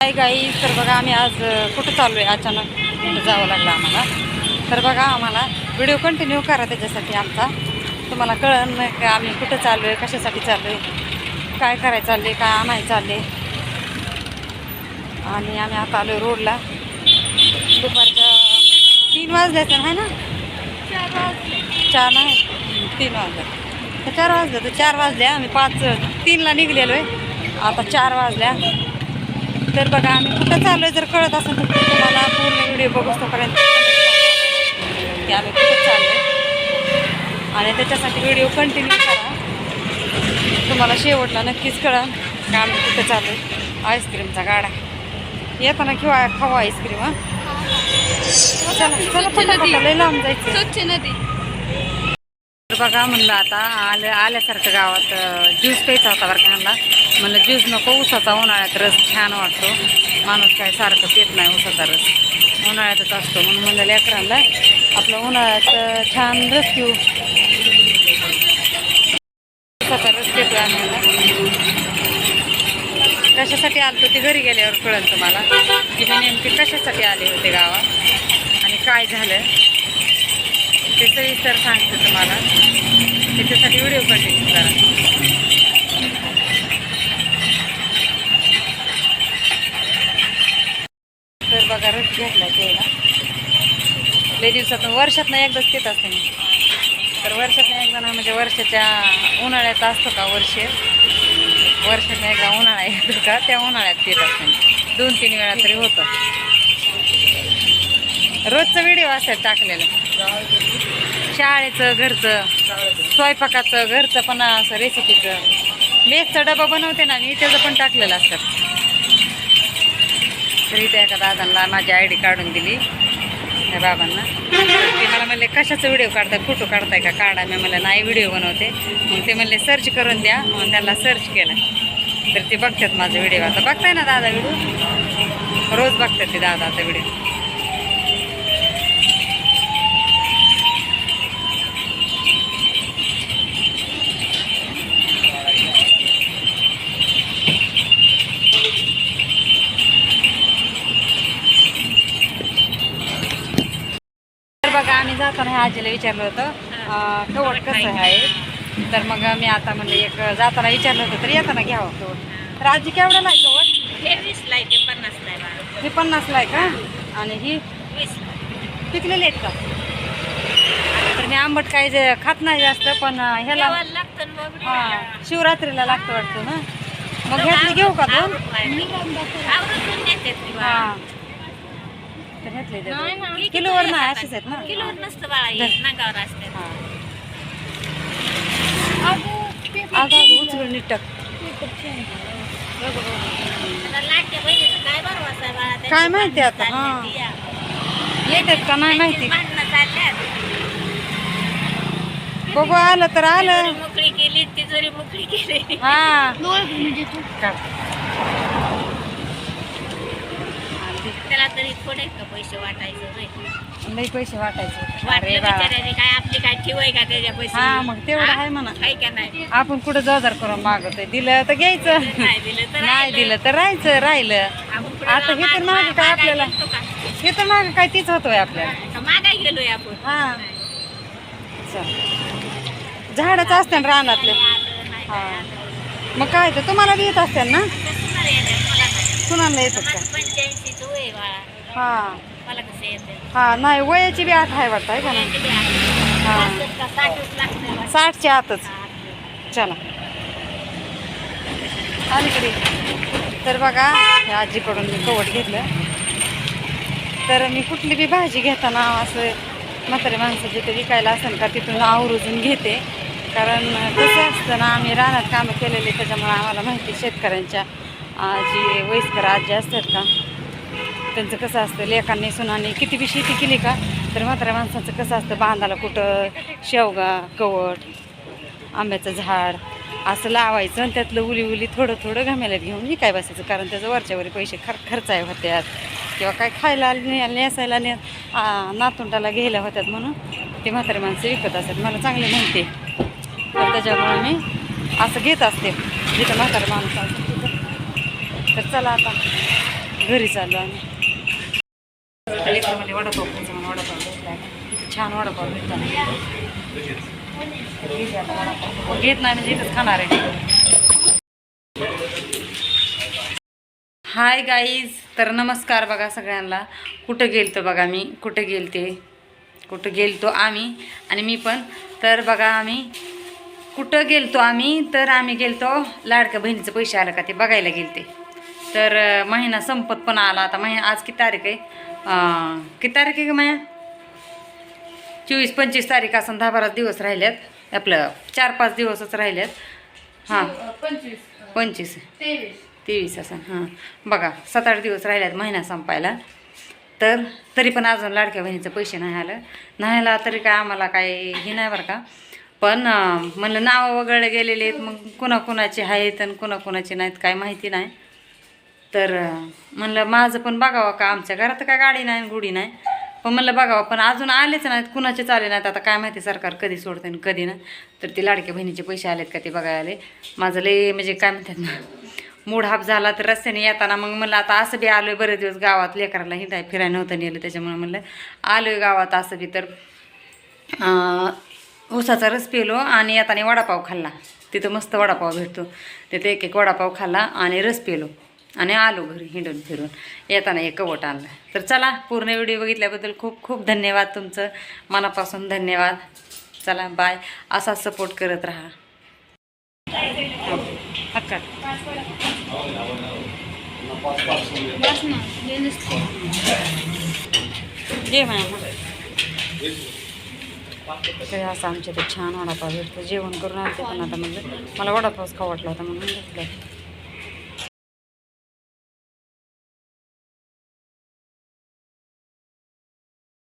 काय गाई तर बघा आम्ही आज कुठं चाललो आहे? अचानक कुठं जावं लागलं आम्हाला? तर बघा आम्हाला व्हिडिओ कंटिन्यू करा त्याच्यासाठी आमचा. तुम्हाला कळण नाही का आम्ही कुठं चाललो आहे कशासाठी चाललो आहे काय करायचं चालले काय आणायचं चालले आणि आम्ही आता आलो रोडला. दुपारच्या तीन वाजल्याचं आहे ना? चार नाही तीन वाजले. तर चार वाजले तर चार वाजल्या आम्ही पाच तीनला निघलेलो आहे आता चार वाजल्या. तर बघा आम्ही कुठं चाललो आहे जर कळत असेल तर तुम्हाला पूर्ण व्हिडिओ बघू तोपर्यंत की आम्ही कुठं चाललो आहे आणि त्याच्यासाठी व्हिडिओ कंटिन्यू करा. तुम्हाला शेवटला नक्कीच कळन का आम्ही कुठं चाललो आहे आईस्क्रीमचा गाडा. येताना किंवा खावा आईस्क्रीम हां? चला चला लांब जायचं स्वच्छ नदी. बघा म्हणलं आता आलं आल्यासारखं गावात ज्यूस प्यायचा होता बरं का ह्यांना म्हणलं ज्यूस नको उसाचा उन्हाळ्यात रस छान वाटतो. माणूस काय सारखं पित नाही उसाचा रस. उन्हाळ्यातच असतो. म्हणून म्हणलं लेकरांना आपलं उन्हाळ्यात छान रस पिऊ. उसाचा रस देतो आम्ही कशासाठी आलतो ते घरी गेल्यावर कळेल तुम्हाला? की मी नेमके कशासाठी आले होते गावात? आणि काय झालं? ते सविस्तर सांगते तुम्हाला. त्याच्यासाठी व्हिडिओ कंटिन्यू करा. तर बघा रस घेतला त्याला. लय दिवसातून वर्षातनं एकदाच देत असते मी. तर वर्षातनं एकदा ना म्हणजे वर्षाच्या उन्हाळ्यात असतो का वर्ष? वर्षातनं एकदा उन्हाळा येतो का त्या उन्हाळ्यात पित असते दोन तीन वेळा तरी होतं. रोजचा व्हिडिओ असेल टाकलेला. शाळेचं घरचं स्वयंपाकाचं घरचं पण असं रेसिपीचं मेसचा डबा बनवते ना मी त्याचं पण टाकलेलं असतं. तर इथे एका दादांना माझी आय डी काढून दिली. त्या बाबांना. ते मला म्हणले कशाचं व्हिडिओ काढताय? फोटो काढताय का? काढा. मी म्हणलं नाही व्हिडिओ बनवते. मग ते म्हणले सर्च करून द्या. मग त्यांना सर्च केलं. तर ते बघतात माझा व्हिडिओ आता बघताय ना दादा व्हिडिओ रोज बघतात ते दादा आता व्हिडिओ आजीला विचारलं होतं कवट कसं आहे? तर मग मी आता म्हणजे एक जाताना विचारलं होतं तर येताना घ्यावं कवट तर आजी केवढ्याला आहे कवट हे वीस ला ते पन्नास ला आहे. हे पन्नासला आहे का आणि ही वीस पिकलेली आहेत का? तर मी आंबट काय जे खात नाही जास्त पण ह्याला हा शिवरात्रीला लागतं वाटतं ना? मग घेतली घेऊ का दोन. हा. तर घेतले. किलोवर नाही असेच आहेत ना. किलोवर नसतं बाळा हे. नांगावर असते हा. अगं उचलून नीट टाक. त्याला लाटक्या बहिणीचं काय आहे बाळा काय माहिती आता, हा. येतात का? नाही माहिती. भांडणं चालल्यात बघू आलं तर आलं. तिजोरी मोकळी केली तिजोरी मोकळी केली. हा. काढ. त्याला तरी थोडे का पैसे वाटायचं लई पैसे वाटायचे. अरे बिचाऱ्याने काय आपली काय ठेवाय का त्याच्या पैसे? हा, मग तेवढं आहे म्हणा. आहे का नाही? आपण कुठं जोजार करून मागतोय? दिलं तर घ्यायचं. नाही दिलं तर नाही. दिलं तर राहायचं राहिलं. आपण पुढं आता हे तर माग- मागं काय मागायला आपल्याला? का? हे तर माग काय तीच होतोय आपल्याला. का मागाय गेलोय आपण. हा. चल. झाडच असते ना रानातले. हा. मग काय तर तुम्हाला बी येत असते ना? कुणाला येतात का पंच्याऐंशी वय बाळा हा. मला कसं येते हा नाही वयाची बी आठ आहे वाटतं आहे का नाही? हा. साठच लागतं साठच्या आतच. चला. अलीकडे. तर बघा ह्या आजीकडून मी कवट घेतलं. तर मी कुठली बी भाजी घेताना असं म्हातारे माणसं जिथे विकायला असेल का तिथून आवर्जून घेते. कारण कसं असतं ना आम्ही रानात कामं केलेले त्याच्यामुळे आम्हाला माहिती शेतकऱ्यांच्या अं, जी वयस्कर आजी असतात का त्यांचं कसं असतं लेखांनी सुनाने किती बी शेती केली का तर म्हाताऱ्या माणसाचं कसं असतं बांधाला कुठं शेवगा कवट आंब्याचं झाड असं लावायचं आणि त्यातलं उली उली थोडं थोडं घामेल्यात घेऊन विकाय बसायचं. कारण त्याचं वरच्यावर पैसे खर खर्चाय होत्यात. किंवा काय खायला नेसायला ने आ, नातुंडाला घ्यायला होत्यात म्हणून ते म्हातारे माणसं विकत असतात. मला चांगली माहिती तर त्याच्यामुळे मी असं घेत असते. जिथं म्हातारे माणसं असतात तर चला आता घरी चाललो आम्ही लेकरामध्ये वडापाव खायचा म्हणून वडापाव घेतला इथे छान वडापाव ना. घेत नाही म्हणजे इथंच खाणार आहे. हाय गाईज तर नमस्कार बघा सगळ्यांना. कुठं गेलतो बघा मी? कुठं गेलते? कुठं गेलतो आम्ही? आणि मी पण. तर बघा आम्ही कुठं गेलतो आम्ही? तर आम्ही गेलतो लाडक्या बहिणीचं पैसे आलं का ते बघायला गेलते. तर महिना संपत पण आला. आता महिना आज किती तारीख आहे? किती तारीख आहे का माया? चोवीस पंचवीस तारीख असं दहा बारा दिवस राहिल्यात आपलं चार पाच दिवसच राहिल्यात हां. पंचवीस. पंचवीस. तेवीस. असं हां. बघा सात आठ दिवस राहिल्यात महिना संपायला. तर तरी पण अजून लाडक्या बहिणीचं पैसे नाही आलं. नाही आला तरी काय आम्हाला काय हे नाही बरं का. पण म्हणलं नावं वगळले गेलेले आहेत मग कुणाकुणाचे आहेत आणि कुणाकुणाचे नाहीत काय माहिती नाही. तर म्हणलं माझं पण बघावं का आमच्या घरात काय गाडी नाही गुढी नाही. पण म्हणलं बघावं पण अजून आलेच नाहीत कुणाचेच आले नाहीत. आता काय माहिती सरकार कधी सोडतं आणि कधी ना. तर ते लाडक्या बहिणीचे पैसे आलेत का ते बघायला आले. माझं लय म्हणजे काय म्हणतात ना मूड हाप झाला तर रस्त्याने येताना मग म्हणलं आता असं बी आलोय बरेच दिवस गावात लेकराला हिंडाय फिरायला नव्हतं नेलं त्याच्यामुळे म्हणलं आलोय गावात असं बी. तर ऊसाचा रस पिलो आणि येताना वडापाव खाल्ला. तिथं मस्त वडापाव भेटतो. तिथं एक एक वडापाव खाल्ला आणि रस पिलो. आणि आलो घरी हिंडून फिरून. येताना एक कवट आणलं तर चला पूर्ण व्हिडिओ बघितल्याबद्दल खूप खूप धन्यवाद तुमचं. मनापासून धन्यवाद. चला बाय असा सपोर्ट करत राहा. मॅम असं आमच्या ते छान वडापाव भेटतो. जेवण करून आलते पण आता म्हणलं मला वडापावच खाऊ होता म्हणून घेतलं.